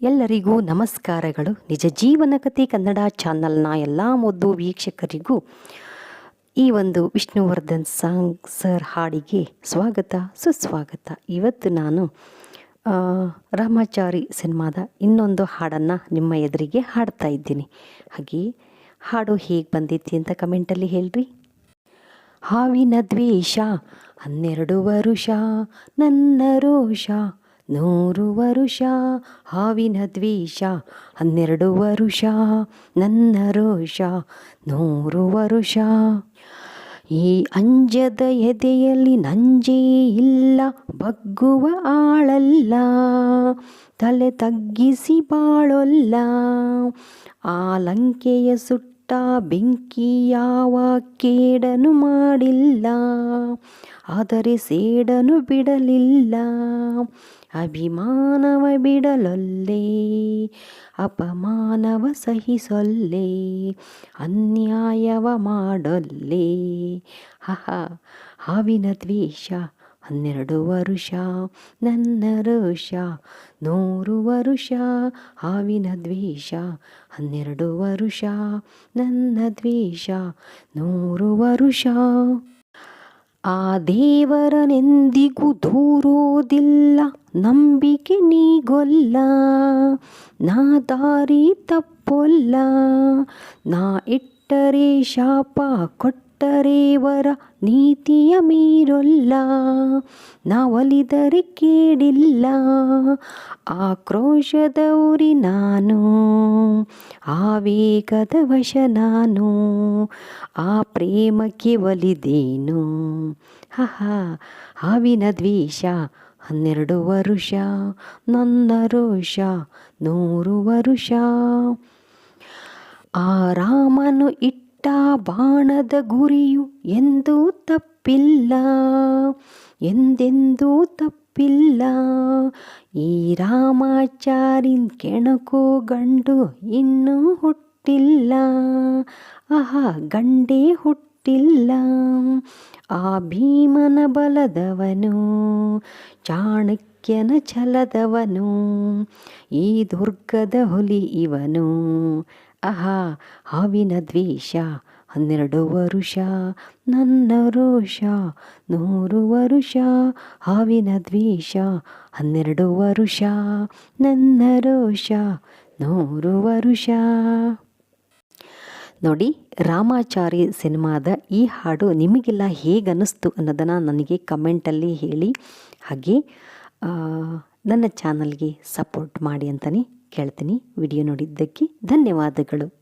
ಎಲ್ಲರಿಗೂ ನಮಸ್ಕಾರಗಳು. ನಿಜ ಜೀವನ ಕಥೆ ಕನ್ನಡ ಚಾನಲ್ನ ಎಲ್ಲ ಮೊದ್ದು ವೀಕ್ಷಕರಿಗೂ ಈ ಒಂದು ವಿಷ್ಣುವರ್ಧನ್ ಸಾಂಗ್ ಸರ್ ಹಾಡಿಗೆ ಸ್ವಾಗತ, ಸುಸ್ವಾಗತ. ಇವತ್ತು ನಾನು ರಾಮಾಚಾರಿ ಸಿನಿಮಾದ ಇನ್ನೊಂದು ಹಾಡನ್ನು ನಿಮ್ಮ ಎದುರಿಗೆ ಹಾಡ್ತಾ ಇದ್ದೀನಿ. ಹಾಗೆ ಹಾಡು ಹೇಗೆ ಬಂದಿತ್ತು ಅಂತ ಕಮೆಂಟಲ್ಲಿ ಹೇಳ್ರಿ. ಹಾವಿನ ದ್ವೇಷ, ಹನ್ನೆರಡು ವರುಷ, ನನ್ನ ರೋಷ ನೂರು ವರುಷ, ಹಾವಿನ ದ್ವೇಷ, ಹನ್ನೆರಡು ವರುಷ, ನನ್ನ ರೋಷ, ನೂರು ವರುಷ. ಈ ಅಂಜದ ಎದೆಯಲ್ಲಿ ನಂಜೇ ಇಲ್ಲ, ಬಗ್ಗುವ ಆಳಲ್ಲ, ತಲೆ ತಗ್ಗಿಸಿ ಬಾಳೊಲ್ಲ. ಆ ಲಂಕೆಯ ಸುಟ್ಟ ಬೆಂಕಿ ಯಾವ ಕೇಡನು ಮಾಡಿಲ್ಲ ಆದರೆ ಸೇಡನು ಬಿಡಲಿಲ್ಲ. ಅಭಿಮಾನವ ಬಿಡಲೊಲ್ಲೇ, ಅಪಮಾನವ ಸಹಿಸೊಲ್ಲೆ, ಅನ್ಯಾಯವ ಮಾಡೊಲ್ಲೆ. ಹಹ, ಹಾವಿನ ದ್ವೇಷ, ಹನ್ನೆರಡು ವರುಷ, ನನ್ನ ರೋಷ, ನೂರು ವರುಷ, ಹಾವಿನ ದ್ವೇಷ, ಹನ್ನೆರಡು ವರುಷ, ನನ್ನ ದ್ವೇಷ, ನೂರು ವರುಷ. ಆ ದೇವರನೆಂದಿಗೂ ದೂರೋದಿಲ್ಲ ನಂಬಿಕೆ ನೀಗೊಲ್ಲ. ನಾ ದಾರಿ ತಪ್ಪೊಲ್ಲ ನಾ ಇಟ್ಟರೆ ಶಾಪ ಕೊಟ್ಟರೆ ವರ ನೀತಿಯ ಮೀರೊಲ್ಲ, ನಾವಲಿದರೆ ಕೇಳಿಲ್ಲ ಆಕ್ರೋಶದ ಉರಿ ನಾನು, ಆವೇಗದ ವಶ ನಾನು, ಆ ಪ್ರೇಮಕ್ಕೆ ಒಲಿದೇನು? ಹಹ ಹಾವಿನ ದ್ವೇಷ, ಹನ್ನೆರಡು ವರುಷ, ನನ್ನ ರೋಷ, ನೂರು ವರುಷ. ಆ ರಾಮನು ಇಟ್ಟ ಬಾಣದ ಗುರಿಯು ಎಂದೂ ತಪ್ಪಿಲ್ಲ, ಎಂದೆಂದೂ ತಪ್ಪಿಲ್ಲ. ಈ ರಾಮಾಚಾರಿನ್ ಕೆಣಕೋ ಗಂಡು ಇನ್ನೂ ಹುಟ್ಟಿಲ್ಲ, ಆಹಾ, ಗಂಡೇ ಹುಟ್ಟಿಲ್ಲ. ಆ ಭೀಮನ ಬಲದವನು, ಚಾಣಕ್ಯನ ಛಲದವನು, ಈ ದುರ್ಗದ ಹುಲಿ ಇವನು. ಆಹಾ, ಹಾವಿನ ದ್ವೇಷ, ಹನ್ನೆರಡು ವರುಷ, ನನ್ನ ರೋಷ, ನೂರು ವರುಷ, ಹಾವಿನ ದ್ವೇಷ, ಹನ್ನೆರಡು ವರುಷ, ನನ್ನ ರೋಷ, ನೂರು ವರುಷ. ನೋಡಿ, ರಾಮಾಚಾರಿ ಸಿನಿಮಾದ ಈ ಹಾಡು ನಿಮಗೆಲ್ಲ ಹೇಗೆ ಅನ್ನಿಸ್ತು ಅನ್ನೋದನ್ನು ನನಗೆ ಕಮೆಂಟಲ್ಲಿ ಹೇಳಿ. ಹಾಗೆ ನನ್ನ ಚಾನಲ್ಗೆ ಸಪೋರ್ಟ್ ಮಾಡಿ ಅಂತಲೇ ಕೇಳ್ತೀನಿ ವಿಡಿಯೋ ನೋಡಿದ್ದಕ್ಕೆ ಧನ್ಯವಾದಗಳು.